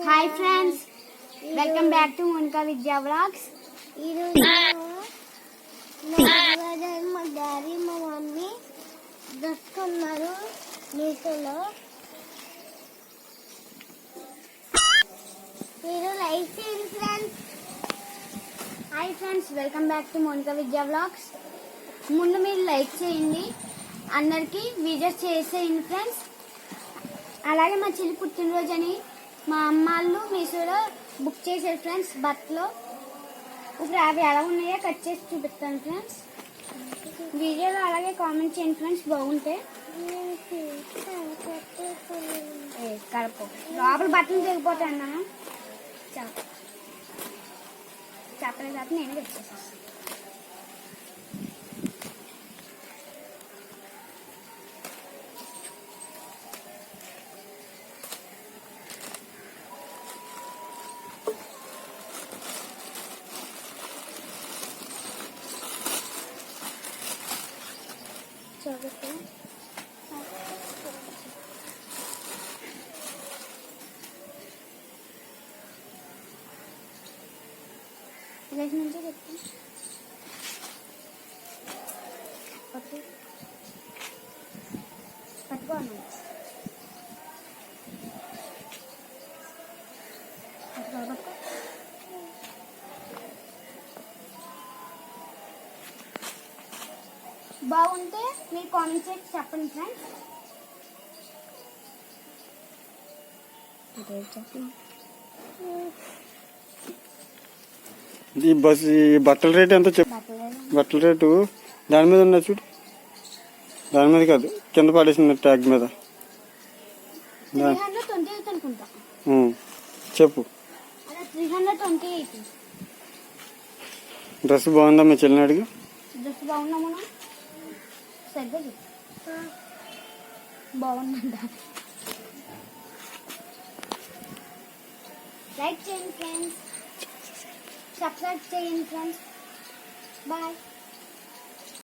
Hi friends welcome back to Monika Vidya vlogs ఈరోజు మా daddy మా మమ్మీ డ్రెస్ కొన్నారు మీషోలో మీరు లైక్ చేయండి friends hi friends welcome back to Monika Vidya vlogs ముందు మీరు లైక్ చేయండి. అందరికి విజిట్ చేసేయండి ఫ్రెండ్స్ అలాగే మా చెల్లి పుట్టినరోజు అని మా అమ్మాళ్ళు మీషోలో బుక్ చేశారు ఫ్రెండ్స్ బట్టలు. ఇప్పుడు అవి ఎలా ఉన్నాయో కట్ చేసి చూపిస్తాను ఫ్రెండ్స్. వీడియోలో అలాగే కామెంట్ చేయండి ఫ్రెండ్స్ బాగుంటే. ఏ, లోపల బట్టలు తెగిపోతాను మనం చెప్ప నేనే కాబట్టి నేను bakalım. Biraz önce gittim. Bakın. Bak bu anlamda. బాగుంటే మీరు కామెంట్ చేసి చెప్పండి ఫ్రెండ్స్. చెప్పండి. ఈ బస్ ఈ బట్టల రేట్ ఎంత చెప్పు? బట్టలేదు బట్టల రేటు దాని మీద ఉన్న చూడు. దాని మీద కాదు కింద పడేసిన ట్యాగ్ మీద. చెప్పు. డ్రెస్ బాగుందా మీ చెల్లిని అడిగి? డ్రెస్ బాగుందా మనం సరిగ్గా చెప్పు బాగుందంట లైక్ చేయండి ఫ్రెండ్స్ సబ్స్క్రైబ్ చేయండి ఫ్రెండ్స్ బాయ్